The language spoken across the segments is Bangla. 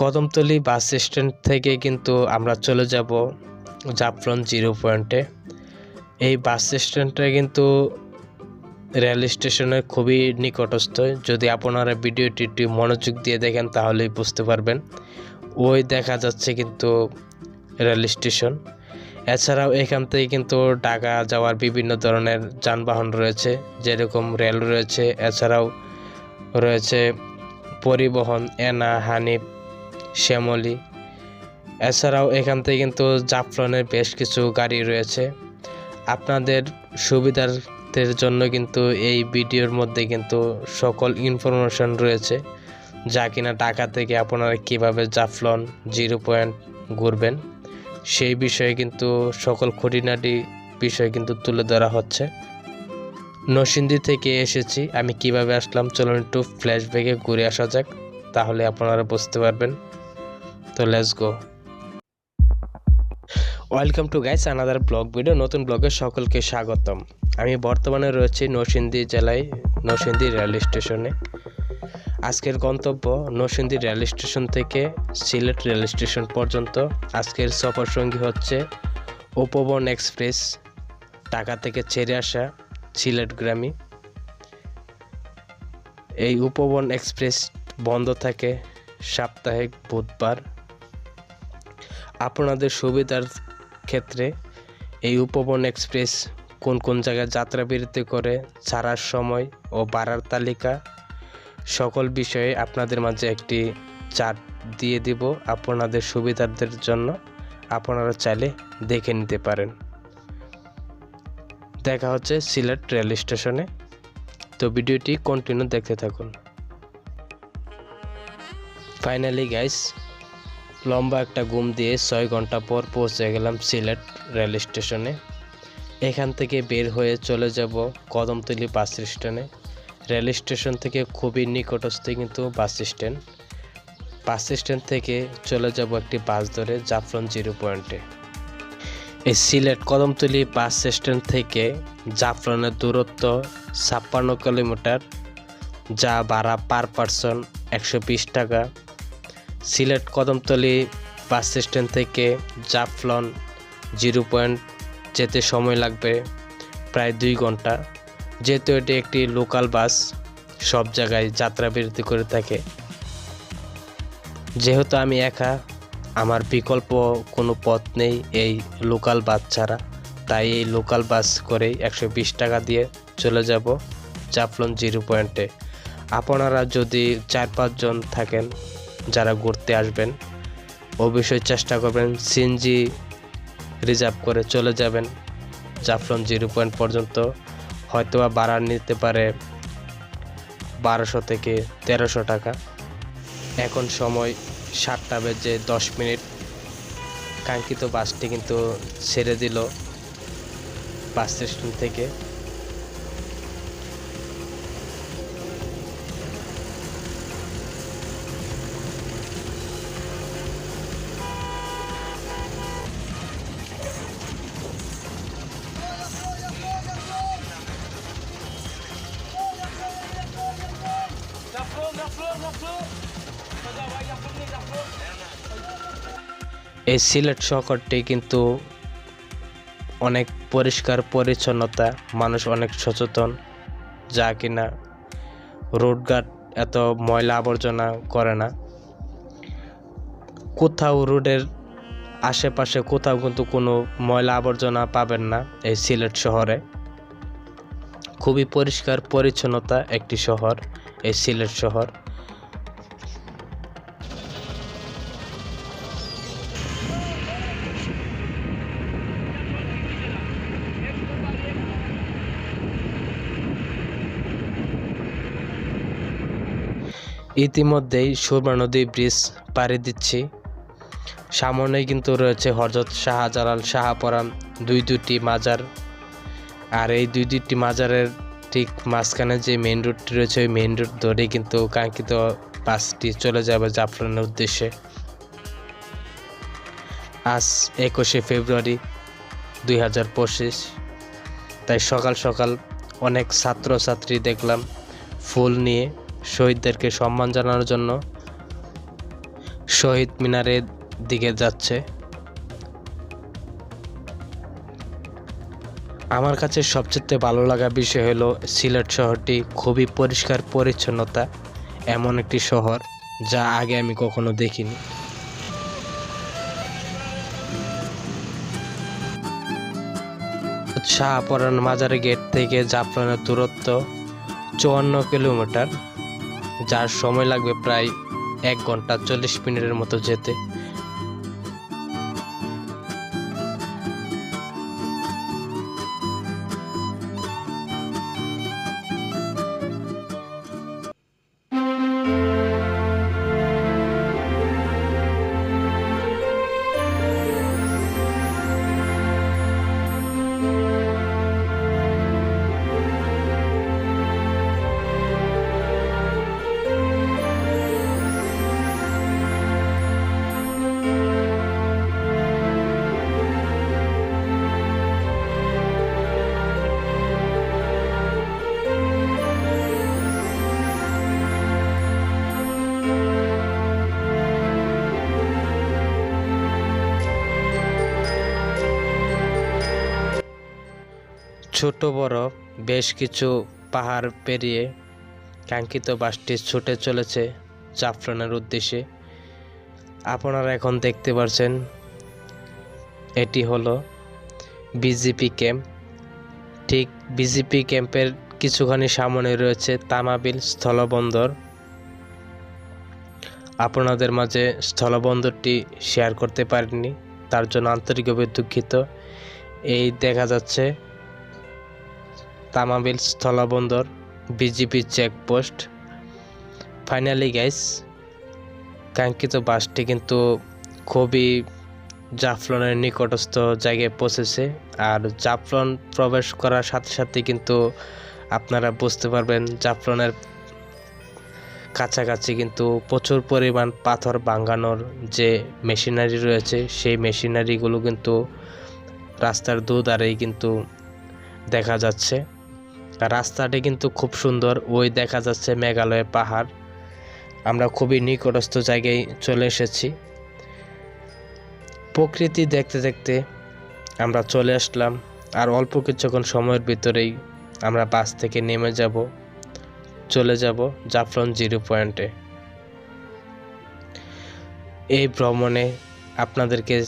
কদমতলি বাস স্ট্যান্ড থেকে কিন্তু আমরা চলে যাব জাফলন জিরো পয়েন্টে। এই বাস স্ট্যান্ডটা কিন্তু রেল স্টেশনের খুবই নিকটস্থ। যদি আপনারা ভিডিওটি মনোযোগ দিয়ে দেখেন, তাহলেই বুঝতে পারবেন। ওই দেখা যাচ্ছে কিন্তু রেল স্টেশন। এছাড়াও এখান থেকে কিন্তু ঢাকা যাওয়ার বিভিন্ন ধরনের যানবাহন রয়েছে, যেরকম রেল রয়েছে। এছাড়াও রয়েছে পরিবহন, এনা, হানিফ শ্যামলী। এছাড়াও এখান থেকে কিন্তু জাফলনের বেশ কিছু গাড়ি রয়েছে। আপনাদের সুবিধার্থের জন্য কিন্তু এই ভিডিওর মধ্যে কিন্তু সকল ইনফরমেশন রয়েছে, যা কিনা ঢাকা থেকে আপনারা কীভাবে জাফলন জিরো পয়েন্ট ঘুরবেন, সেই বিষয়ে কিন্তু সকল খুঁটিনাটি বিষয় কিন্তু তুলে ধরা হচ্ছে। নরসিংদী থেকে এসেছি, আমি কীভাবে আসলাম, চলুন একটু ফ্ল্যাশব্যাকে ঘুরে আসা যাক, তাহলে আপনারা বুঝতে পারবেন। তো let's go welcome to guys another vlog video নতুন ব্লগে সকলকে স্বাগতম। আমি বর্তমানে রয়েছি নরসিংদী জেলায়, নরসিংদী রেল স্টেশনে। আজকের গন্তব্য নরসিংদী রেল স্টেশন থেকে সিলেট রেল স্টেশন পর্যন্ত। আজকের সফর সঙ্গী হচ্ছে উপবন এক্সপ্রেস, ঢাকা থেকে ছেড়ে আসা সিলেট গ্রামী। এই উপবন এক্সপ্রেস বন্ধ থাকে সাপ্তাহিক বুধবার। আপনাদের সুবিধার ক্ষেত্রে এই উপবন এক্সপ্রেস কোন কোন জায়গায় যাত্রা বিরতি করে, ছাড়ার সময় ও বাড়ার তালিকা, সকল বিষয়ে আপনাদের মাঝে একটি চার্ট দিয়ে দিব আপনাদের সুবিধার্থের জন্য। আপনারা চাইলে দেখে নিতে পারেন। দেখা হচ্ছে সিলেট রেল স্টেশনে। তো ভিডিওটি কন্টিনিউ দেখতে থাকুন। ফাইনালি গাইস লম্বা একটা ঘুম দিয়ে ছয় ঘণ্টা পর পৌঁছে গেলাম সিলেট রেল স্টেশনে। এখান থেকে বের হয়ে চলে যাব কদমতলি বাস স্ট্যান্ডে। রেল স্টেশন থেকে খুবই নিকটস্থ কিন্তু বাস স্ট্যান্ড। বাস স্ট্যান্ড থেকে চলে যাব একটি বাস ধরে জাফলন জিরো পয়েন্টে। এই সিলেট কদমতলি বাস স্ট্যান্ড থেকে জাফলনের দূরত্ব ছাপ্পান্ন কিলোমিটার, যা ভাড়া পার পারসন একশো বিশ টাকা। সিলেট কদমতলি বাস স্ট্যান্ড থেকে জাফলন জিরো পয়েন্ট যেতে সময় লাগবে প্রায় দুই ঘণ্টা। যেহেতু এটি একটি লোকাল বাস, সব জায়গায় যাত্রা বিরতি করে থাকে। যেহেতু আমি একা, আমার বিকল্প কোনো পথ নেই এই লোকাল বাস ছাড়া। তাই এই লোকাল বাস করেই একশো বিশ টাকা দিয়ে চলে যাব জাফলন জিরো পয়েন্টে। আপনারা যদি চার পাঁচজন থাকেন যারা ঘুরতে আসবেন, অবশ্যই চেষ্টা করবেন সিএনজি রিজার্ভ করে চলে যাবেন জাফলন জিরো পয়েন্ট পর্যন্ত। হয়তো বা ভাড়া নিতে পারে বারোশো থেকে তেরোশো টাকা। এখন সময় সাতটা বেজে দশ মিনিট। কাঙ্ক্ষিত বাসটি কিন্তু ছেড়ে দিল বাস স্টেশন থেকে। এই সিলেট শহরটি কিন্তু অনেক পরিষ্কার, পরিচ্ছন্নতা, মানুষ অনেক সচেতন, যা কিনা রোডঘাট এত ময়লা আবর্জনা করে না। কোথাও রোডের আশেপাশে কোথাও কিন্তু কোনো ময়লা আবর্জনা পাবেন না এই সিলেট শহরে। খুবই পরিষ্কার, পরিচ্ছন্নতা একটি শহর। এই সিলেট শহর। ইতিমধ্যেই সুরমা নদী ব্রিজ পাড়ি দিচ্ছি। সামনেই কিন্তু রয়েছে হজরত শাহজালাল শাহপরান দুই দুটি মাজার। আর এই দুই দুটি মাজারের ঠিক মাঝখানে যে মেন রুটটি রয়েছে, ওই মেন রুট ধরেই কিন্তু কাঙ্ক্ষিত বাসটি চলে যাবে জাফরানের উদ্দেশ্যে। আজ একুশে ফেব্রুয়ারি দুই হাজার পঁচিশ। তাই সকাল সকাল অনেক ছাত্রছাত্রী দেখলাম ফুল নিয়ে শহীদদেরকে সম্মান জানানোর জন্য শহীদ মিনারের দিকে যাচ্ছে। আমার কাছে সবচেয়ে ভালো লাগা বিষয় হলো সিলেট শহরটি খুবই পরিষ্কার পরিচ্ছন্নতা, এমন একটি শহর যা আগে আমি কখনো দেখিনি। শাহপরান মাজারে গেট থেকে জাফরানের দূরত্ব চুয়ান্ন কিলোমিটার, যার সময় লাগবে প্রায় এক ঘণ্টা চল্লিশ মিনিটের মতো যেতে। ছোট বড় বেশ কিছু পাহাড় পেরিয়ে কাঙ্ক্ষিত বাসটি ছুটে চলেছে জাফরানের উদ্দেশ্যে। আপনারা এখন দেখতে পাচ্ছেন এটি হলো বিজেপি ক্যাম্প। ঠিক বিজেপি ক্যাম্পের কিছুখানি সামনে রয়েছে তামাবিল স্থলবন্দর। আপনাদের মাঝে স্থলবন্দরটি শেয়ার করতে পারিনি, তার জন্য আন্তরিকভাবে দুঃখিত। এই দেখা যাচ্ছে তামাবিল স্থলবন্দর বিজিপি চেকপোস্ট। ফাইনালি গাইস কাঙ্ক্ষিত বাসটি কিন্তু খুবই জাফলনের নিকটস্থ জায়গায় পৌঁছেছে। আর জাফলন প্রবেশ করার সাথে সাথে কিন্তু আপনারা বুঝতে পারবেন, জাফলনের কাছাকাছি কিন্তু প্রচুর পরিমাণ পাথর ভাঙানোর যে মেশিনারি রয়েছে, সেই মেশিনারিগুলো কিন্তু রাস্তার দুধারেই কিন্তু দেখা যাচ্ছে। রাস্তাটি কিন্তু খুব সুন্দর। ওই দেখা যাচ্ছে মেঘালয় পাহাড়। আমরা খুবই নিকটস্থ জায়গায় চলে এসেছি। প্রকৃতি দেখতে দেখতে আমরা চলে আসলাম আর অল্প কিছুক্ষণ সময়ের ভিতরেই আমরা বাস থেকে নেমে যাব, চলে যাব জাফলন জিরো পয়েন্টে। এই ভ্রমণে আপনাদেরকে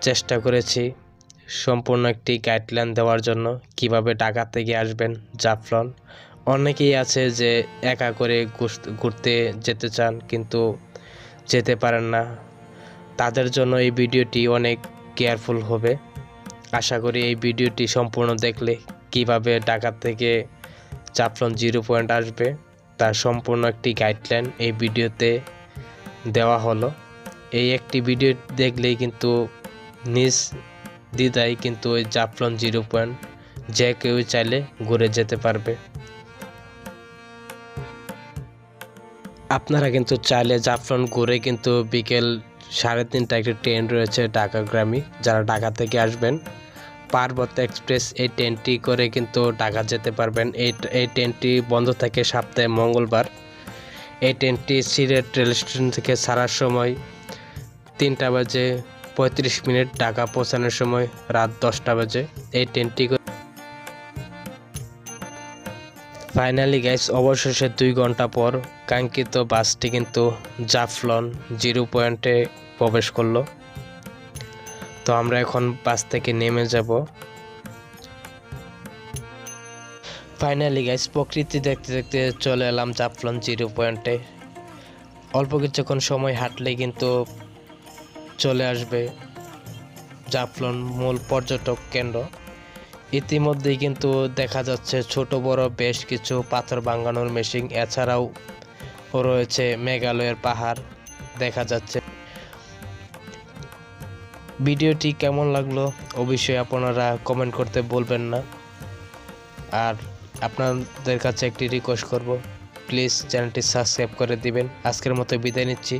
চেষ্টা করেছি সম্পূর্ণ একটি গাইডলাইন দেওয়ার জন্য কীভাবে ঢাকা থেকে আসবেন জাফলন? অনেকেই আছে যে একা করে ঘুরতে যেতে চান কিন্তু যেতে পারেন না। তাদের জন্য এই ভিডিওটি অনেক কেয়ারফুল হবে। আশা করি এই ভিডিওটি সম্পূর্ণ দেখলে কীভাবে ঢাকা থেকে জাফলন জিরো পয়েন্ট আসবে তার সম্পূর্ণ একটি গাইডলাইন এই ভিডিওতে দেওয়া হলো। এই একটি ভিডিও দেখলেই কিন্তু নিজ দ্বিধায় কিন্তু ওই জাফলন জিরো পয়েন্ট যে কেউ চাইলে ঘুরে যেতে পারবে। আপনারা কিন্তু চাইলে জাফলন ঘুরে কিন্তু বিকেল সাড়ে তিনটা একটি ট্রেন রয়েছে ঢাকাগ্রামী, যারা ঢাকা থেকে আসবেন। পার্বত্য এক্সপ্রেস এই ট্রেনটি করে কিন্তু ঢাকা যেতে পারবেন। এই এই ট্রেনটি বন্ধ থাকে সপ্তাহে মঙ্গলবার। এই ট্রেনটি সিলেট রেল স্টেশন থেকে ছাড়ার সময় তিনটা বাজে পঁয়ত্রিশ মিনিট ঢাকা পৌঁছানোর সময় রাত দশটা বাজে এই ট্রেনটি ফাইনালি গাইস অবশেষে দুই ঘণ্টা পর কাঙ্ক্ষিত বাসটি কিন্তু জাফলন জিরো পয়েন্টে প্রবেশ করল। তো আমরা এখন বাস থেকে নেমে যাব। ফাইনালি গাইস প্রকৃতি দেখতে দেখতে চলে এলাম জাফলন জিরো পয়েন্টে। অল্প কিছুক্ষণ সময় হাঁটলে কিন্তু চলে আসবে জাফলন মূল পর্যটক কেন্দ্র। ইতিমধ্যেই কিন্তু দেখা যাচ্ছে ছোট বড় বেশ কিছু পাথর ভাঙানোর মেশিন, এছাড়াও রয়েছে মেঘালয়ের পাহাড়, দেখা যাচ্ছে। ভিডিওটি কেমন লাগল অবশ্যই আপনারা কমেন্ট করতে বলবেন না। আর আপনাদের কাছে একটি রিকোয়েস্ট করব প্লিজ চ্যানেলটি সাবস্ক্রাইব করে দিবেন। আজকের মতো বিদায় নিচ্ছি।